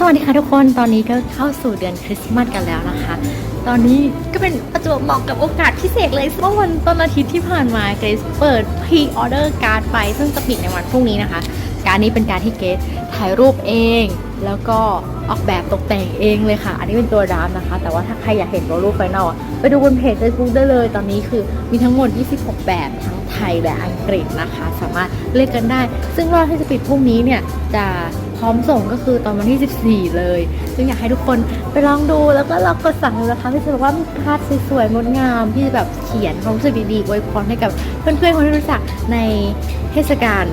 สวัสดีค่ะทุกคน ตอนนี้ก็เข้าสู่เดือนคริสต์มาสกันแล้วนะคะ ตอนนี้ก็เป็นประจวบเหมาะกับโอกาสพิเศษเลยเมื่อวันต้นอาทิตย์ที่ผ่านมาเกรซเปิดพรีออเดอร์การ์ดไป ซึ่งจะปิดในวันพรุ่งนี้นะคะ การดนี้เป็นการดที่เกรซถ่ายรูปเอง แล้วก็ออกแบบตกแต่งเองเลยค่ะ อันนี้เป็นตัวดามนะคะ แต่ว่าถ้าใครอยากเห็นตัวรูปไฟนอลไปดูบนเพจ Facebook ได้เลย ตอนนี้คือมีทั้งหมด 26 แบบทั้งไทยและอังกฤษนะคะ สามารถเลือกกันได้ ซึ่งรอบที่จะปิดพรุ่งนี้เนี่ยจะพร้อมส่งก็คือตอนวันที่ 14 เลย ซึ่งอยากให้ทุกคนไปลองดูแล้วก็ลองกดสั่งเลยนะคะที่จะบอกว่ามีภาพสวยๆ งดงามที่จะแบบเขียนความรู้สึกดีๆอวยพรให้กับเพื่อนๆ คนที่รู้จักในเทศกาล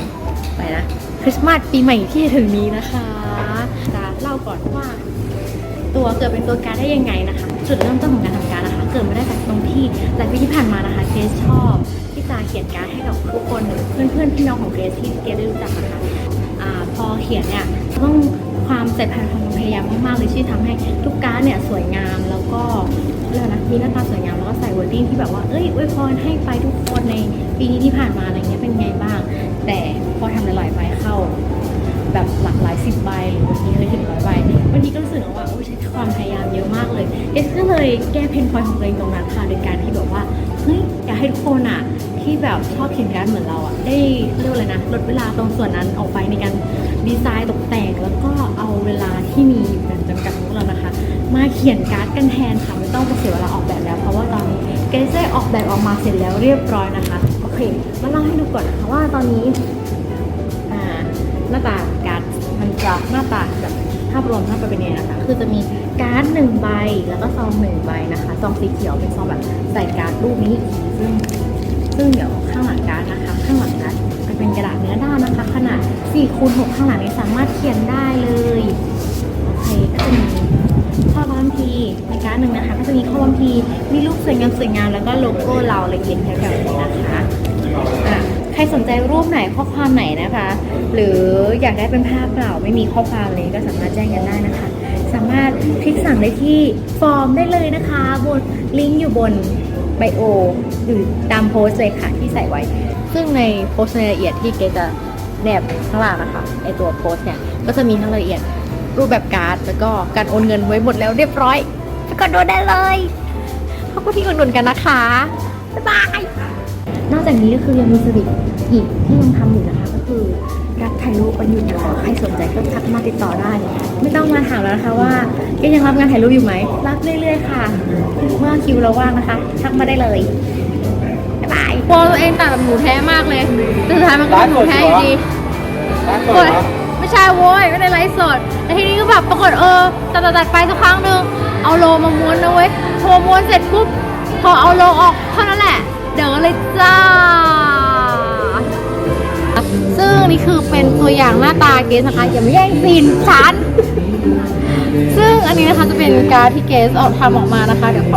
ไรนะ ริสต์มาสปีใหม่ที่จะถึงนี้นะคะจะเล่าก่อนว่า ตัวเกิดเป็นตัวการได้ยังไงนะคะ จุดเริ่มต้นของการทำการนะคะ เกิดมาได้จากตรงที่หลายปีที่ผ่านมานะคะเกรซชอบที่จะเขียนการให้กับทุกคนเพื่อนเพื่อนๆพี่น้องของเกรซที่เกรซได้รู้จักนะคะอ่าพอเขียนเนี่ยต้องความใส่พันความพยายามมากๆเลยที่ทำให้ทุกการเนี่ยสวยงามแล้วก็เรื่องนะมีหน้าตาสวยงามแล้วก็ใส่วอร์ดิ้งที่แบบว่าเอ้ยอวยพรให้ไปทุกคนในปีนี้ที่ผ่านมาอะไรเงี้ยเป็นไงบ้าง แต่พอทำหลายๆใบเข้า แบบหลากหลายสิบใบหรือบางทีเลยถึงร้อยใบบางทีก็รู้สึกว่าโอ้ใช้ความพยายามเยอะมากเลยเอสก็เลยแก้เพนพอยของตัวเองตรงนั้นค่ะโดยการที่แบบว่าเฮ้ยอยากให้ทุกคนอะที่แบบชอบเขียนการ์ดเหมือนเราอะได้เรียกว่าอะไรนะลดเวลาตรงส่วนนั้นออกไปในการดีไซน์ตกแต่งแล้วก็เอาเวลาที่มีอยู่แบบจำกัดของเรานะคะ มาเขียนการ์ดกันแทนค่ะไม่ต้องไปเสียเวลาออกแบบแล้ว เพราะว่าตอนนี้เกรซได้ออกแบบออกมาเสร็จแล้วเรียบร้อยนะคะ เคมาเล่าให้ดูก่อนนะคะว่าตอนนี้หน้าตาการ์ดมันจะหน้าตาแบบภาพรวมหน้าตาเป็นยังไงนะคะคือจะมีการ์ดหนึ่งใบแล้วก็ซองหนึ่งใบนะคะซองสีเขียวเป็นซองแบบใส่การ์ดรูปนี้อีกทีซึ่งซึ่งเดี๋ยวข้างหลังการ์ดนะคะ ข้างหลังการ์ดมันเป็นกระดาษเนื้อด้านนะคะ ขนาด4คูณ6ข้างหลังนี้สามารถเขียนได้เลยโอเคก็จะมีข้อความพีในการ์ดหนึ่งนะคะ ก็จะมีข้อความพีมีรูปสวยงามสวยงามแล้วก็โลโก้เราละเอียดแถวๆนี้นะคะ ใครสนใจรูปไหนข้อความไหนนะคะ หรืออยากได้เป็นภาพเปล่าไม่มีข้อความเลยก็สามารถแจ้งกันได้นะคะ สามารถคลิกสั่งได้ที่ฟอร์มได้เลยนะคะ บนลิงก์อยู่บนไบโอหรือตามโพสเลยค่ะที่ใส่ไว้ ซึ่งในโพสในรายละเอียดที่เกจะแนบข้างล่างนะคะไอตัวโพสเนี่ยก็จะมีทั้งรายละเอียดรูปแบบการ์ดแล้วก็การโอนเงินไว้หมดแล้วเรียบร้อยแล้วก็โดนได้เลยขอบคุณที่อุดหนุนกันนะคะบ๊ายบาย นอกจากนี้ก็คือยังมีสวิตอีกที่ยังทำอยู่นะคะก็คือรับถ่ายรูปวันหยุดนะคะใครสนใจก็ทักมาติดต่อได้ ไม่ต้องมาถามแล้วนะคะว่าแกยังรับงานถ่ายรูปอยู่ไหมรับเรื่อยๆค่ะ เมื่อคิวเราว่างนะคะ ทักมาได้เลยบ๊ายบายกลัวตัวเองตัดแบบหมูแท้มากเลยแต่สุดท้ายมันก็เป็นหมูแท้อยู่ดีร้านกเปิดดเหรอไม่ใช่โว้ยไม่ได้ไลฟ์สดแต่ทีนี้ก็แบบปรากฏเออตัดตัดตัดไปสักครั้งหนึ่งเอาโลมาม้วนนะเว้ยพอม้วนเสร็จปุ๊บพอเอาโลออกเท่านั้นแหละ เดี๋ยวเลยจ้า ซึ่งนี่คือเป็นตัวอย่างหน้าตาเกสนะคะอย่ามาแย่งซีนฉัน ซึ่งอันนี้นะคะจะเป็นการดที่เกสออกทำออกมานะคะเดี๋ยวขอ